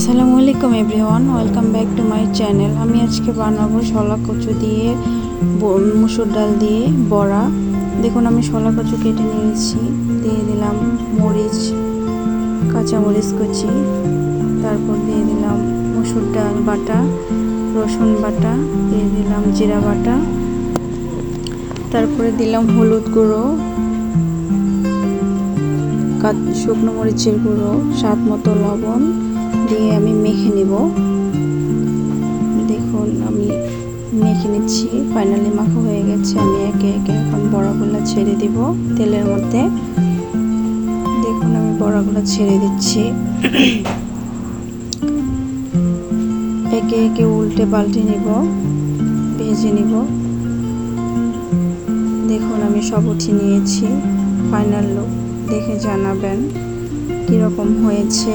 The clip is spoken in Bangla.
আসসালামু আলাইকুম everyone, welcome back to my channel. আমি আজকে বানাবো শলা কচু দিয়ে মুসুর ডাল দিয়ে বড়া। দেখুন, আমি শলা কচু কেটে নিয়েছি। দিয়ে দিলাম মরিচ কাঁচা মরিচ কুচি। তারপর দিয়ে দিলাম মুসুর ডাল বাটা, রসুন বাটা, দিয়ে দিলাম জিরা বাটা। তারপরে দিলাম হলুদ গুঁড়ো শুকনো মরিচের গুঁড়ো, স্বাদ মতো লবণ। দিয়ে আমি মেখে নিব। দেখুন, আমি মেখে নিচ্ছি। ফাইনালি মাখা হয়ে গেছে। আমি একে একে এখন বড়াগুলো ছেড়ে দিব তেলের মধ্যে। দেখুন, আমি বড়াগুলো ছেড়ে দিচ্ছি। একে একে উল্টে পাল্টে নিব, ভেজে নিব। দেখুন, আমি সব উঠিয়ে নিয়েছি। ফাইনাল লুক দেখে জানাবেন কীরকম হয়েছে।